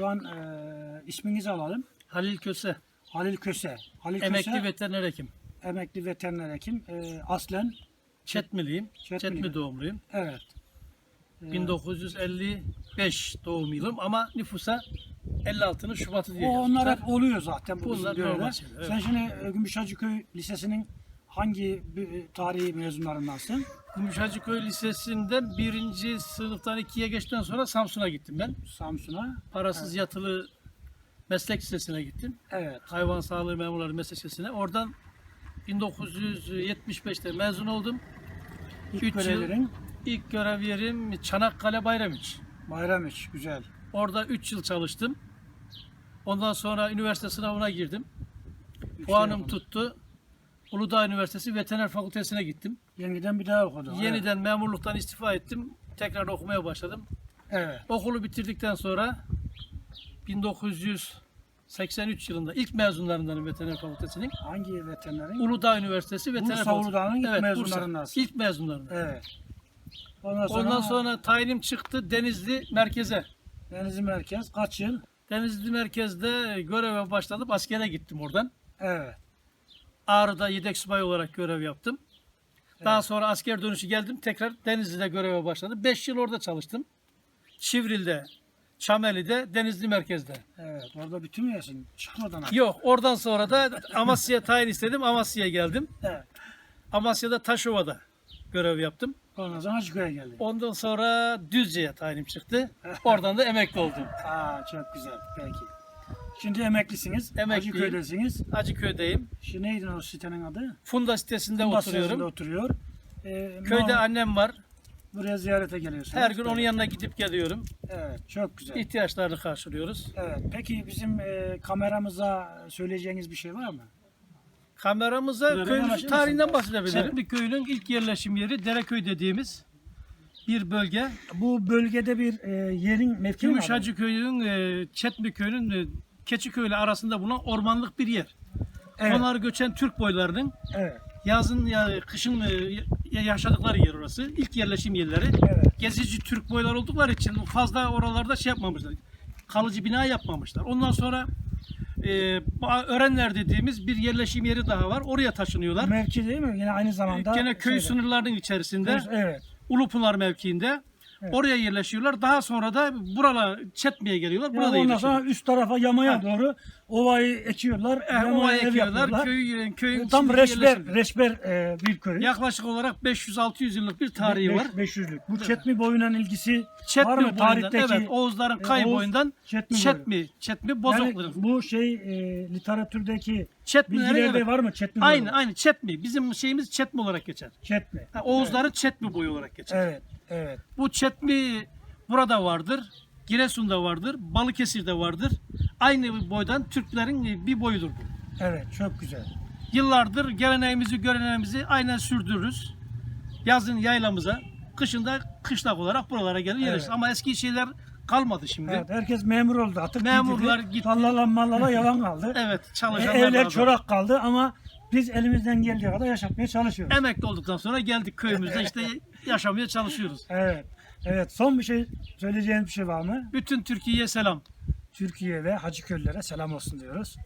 Şu an e, isminizi alalım. Halil Köse, Halil Köse. Halil emekli Köse, veteriner hekim. emekli veteriner hekim. E, aslen Çetmiliyim. Çetmili. Çetmi doğumluyum. evet. E, 1955 doğum yılım ama nüfusa 56'nın Şubat'ı diye o onlar hep oluyor zaten. Bu Bunlar bizim böyle. şeyler, evet. Sen şimdi Gümüşhacıköy Lisesi'nin hangi tarihi mezunlarındansın? Gümüşhacıköy Lisesi'nden birinci sınıftan ikiye geçtikten sonra Samsun'a gittim ben. Samsun'a. Parasız yatılı meslek lisesine gittim. Evet. Hayvan sağlığı memurları meslek lisesine. Oradan 1975'te mezun oldum. İlk Üç yıl- görevlerin İlk görev yerim Çanakkale Bayramiç. Bayramiç. Güzel. Orada 3 yıl çalıştım. Ondan sonra üniversite sınavına girdim. Üç Puanım yıl. tuttu. Uludağ Üniversitesi Veteriner Fakültesine gittim. Yeniden bir daha okudun. Yeniden memurluktan istifa ettim. Tekrar okumaya başladım. Evet. Okulu bitirdikten sonra 1983 yılında ilk mezunlarındanım Veteriner Fakültesinin. Hangi veterinerin? Uludağ Üniversitesi Veteriner Bursa. Uludağ'ın ilk Evet, mezunlarındansın. Bursa. İlk mezunlarından. Evet. Ondan sonra, Ondan sonra tayinim çıktı Denizli merkeze. Denizli Merkez kaç yıl? Denizli merkezde göreve başladım. Askere gittim oradan. Evet. Ağrı'da yedek subay olarak görev yaptım. Daha Evet. sonra asker dönüşü geldim. Tekrar Denizli'de göreve başladım. 5 yıl orada çalıştım. Çivril'de, Çameli'de, Denizli merkezde. Evet. Orada yaşın? Çıkmadan artık. Yok oradan sonra da Amasya'ya tayin istedim. Amasya'ya geldim. Evet. Amasya'da Taşova'da görev yaptım. Ondan sonra Hacıköy'e geldi. Ondan sonra Düzce'ye tayinim çıktı. Oradan da emekli oldum. Aa çok güzel. Peki. Şimdi emeklisiniz. Emekliyim. Hacıköy'desiniz. Acıköy'deyim. Şimdi neydi o sitenin adı? Funda sitesinde Funda oturuyorum. sitesinde oturuyor. Ee, Köyde normal- annem var. buraya ziyarete geliyorsunuz. Her gün onun yanına gidip geliyorum. Evet. Çok güzel. İhtiyaçlarını karşılıyoruz. Evet. Peki bizim e, kameramıza söyleyeceğiniz bir şey var mı? Kameramıza başlarsın? tarihinden bahsedebilirim. Bir köyünün ilk yerleşim yeri Dereköy dediğimiz bir bölge. Bu bölgede bir e, yerin mevki mi? Gümüşhacı köyünün, e, Çetmi köyünün, e, Keçiköy ile arasında bulunan ormanlık bir yer. Evet. Onlar göçen Türk boylarının Evet. yazın ya kışın e, ya- yaşadıkları yer orası. İlk yerleşim yerleri. Evet. Gezici Türk boylar oldukları için fazla oralarda şey yapmamışlar. Kalıcı bina yapmamışlar. Ondan sonra e, Örenler dediğimiz bir yerleşim yeri daha var. Oraya taşınıyorlar. Mevki değil mi? Yine aynı zamanda. Gene köy şeyde- sınırlarının içerisinde. Evet. Ulupınar mevkiinde. Evet. Oraya yerleşiyorlar. Daha sonra da buralara Çetmi'ye geliyorlar. Burada Yani ondan sonra üst tarafa yamaya Ha. doğru ovayı ekiyorlar. E, ev ekiyorlar. Köy, köyün Tam yerleşim. reçber e, bir köy. Yaklaşık olarak 500-600 yıllık bir tarihi var. 500'lük. Bu Çetmi boyundan ilgisi Çetmi var mı? boyundan, Tarihteki evet Oğuzların e, kay Oğuz boyundan Çetmi boyu. Çetmi, Çetmi Yani Bozokların. bu şey e, literatürdeki Çetmilerin bilgilerde evet. var mı? Çetmi boyu. Aynı aynı Çetmi. Bizim şeyimiz Çetmi olarak geçer. Çetmi. Ha, Oğuzların Çetmi boyu olarak geçer. Evet. Evet. Bu Çetmi burada vardır. Giresun'da vardır. Balıkesir'de vardır. Aynı boydan Türklerin bir boyudur bu. Evet. Çok güzel. Yıllardır geleneğimizi, göreneğimizi aynen sürdürürüz. Yazın yaylamıza, kışında kışlak olarak buralara gelir yeriz. Evet. Ama eski şeyler kalmadı şimdi. Evet. Evet, Herkes memur oldu. Atık Memurlar gidildi. gitti. Tallala mallala yalan kaldı. E, çalışanlar evler çorak kaldı ama biz elimizden geldiği kadar yaşatmaya çalışıyoruz. Emekli olduktan sonra geldik köyümüzde işte yaşamaya çalışıyoruz. Evet. Evet. Son bir şey söyleyeceğiniz bir şey var mı? Bütün Türkiye'ye selam. Türkiye ve Hacıköylülere selam olsun diyoruz.